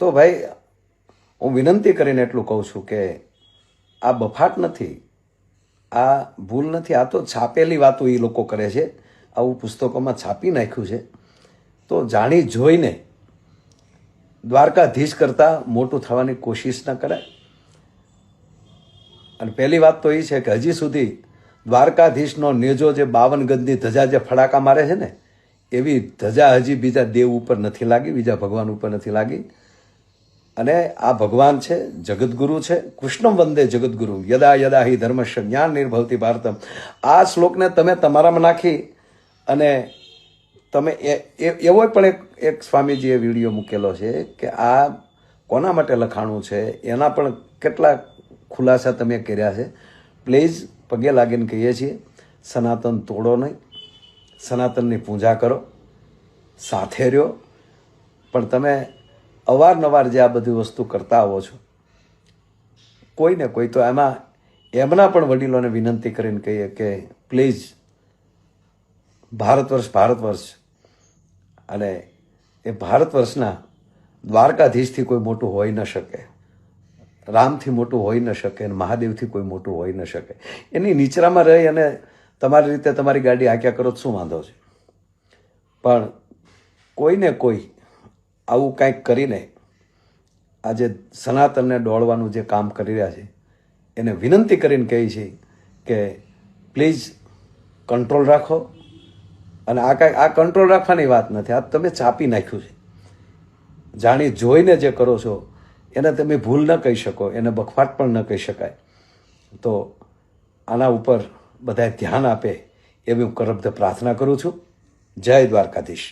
તો ભાઈ, હું વિનંતી કરીને એટલું કહું છું કે આ બફાટ નથી, આ ભૂલ નથી, આ તો છાપેલી વાતો એ લોકો કરે છે, આવું પુસ્તકોમાં છાપી નાખ્યું છે. તો જાણી જોઈને દ્વારકાધીશ કરતાં મોટું થવાની કોશિશ ન કરાય. અને પહેલી વાત તો એ છે કે હજી સુધી દ્વારકાધીશનો નેજો જે બાવન ગજની ધજા જે ફડાકા મારે છે ને, એવી ધજા હજી બીજા દેવ ઉપર નથી લાગી, બીજા ભગવાન ઉપર નથી લાગી. અને આ ભગવાન છે, જગદગુરુ છે, કૃષ્ણમ વંદે જગદગુરુ. યદા યદા હિ ધર્મશ જ્ઞાન નિર્ભવતી ભારતમ. આ શ્લોકને તમે તમારામાં નાખી અને તમે એ- એવો પણ એક એક સ્વામીજીએ વીડિયો મૂકેલો છે કે આ કોના માટે લખાણું છે, એના પણ કેટલા ખુલાસા તમે કર્યા છે. પ્લીઝ પગે લાગીને કહીએ છીએ, સનાતન તોડો નહીં, સનાતનની પૂજા કરો, સાથે રહ્યો. પણ તમે અવારનવાર જે આ બધી વસ્તુ કરતા આવો છો, કોઈને કોઈ તો એમાં, એમના પણ વડીલોને વિનંતી કરીને કહીએ કે પ્લીઝ ભારત વર્ષ ભારત વર્ષ અને એ ભારત વર્ષના દ્વારકાધીશથી કોઈ મોટું હોઈ ન શકે, રામથી મોટું હોઈ ન શકે, અને મહાદેવથી કોઈ મોટું હોઈ ન શકે. એની નીચરામાં રહી અને તમારી રીતે તમારી ગાડી હાંક્યા કરો શું વાંધો છે? પણ કોઈને કોઈ આવું કાંઈક કરીને આજે સનાતનને દોડવાનું જે કામ કરી રહ્યા છે, એને વિનંતી કરીને કહી છે કે પ્લીઝ કંટ્રોલ રાખો. અને આ કાંઈ આ કંટ્રોલ રાખવાની વાત નથી, આ તમે ચાપી નાખ્યું છે. જાણી જોઈને જે કરો છો, એને તમે ભૂલ ન કહી શકો, એને બખવાટ પણ ન કહી શકાય. તો આના ઉપર બધાએ ધ્યાન આપે એવી હું કરબ્ધ પ્રાર્થના કરું છું. જય દ્વારકાધીશ.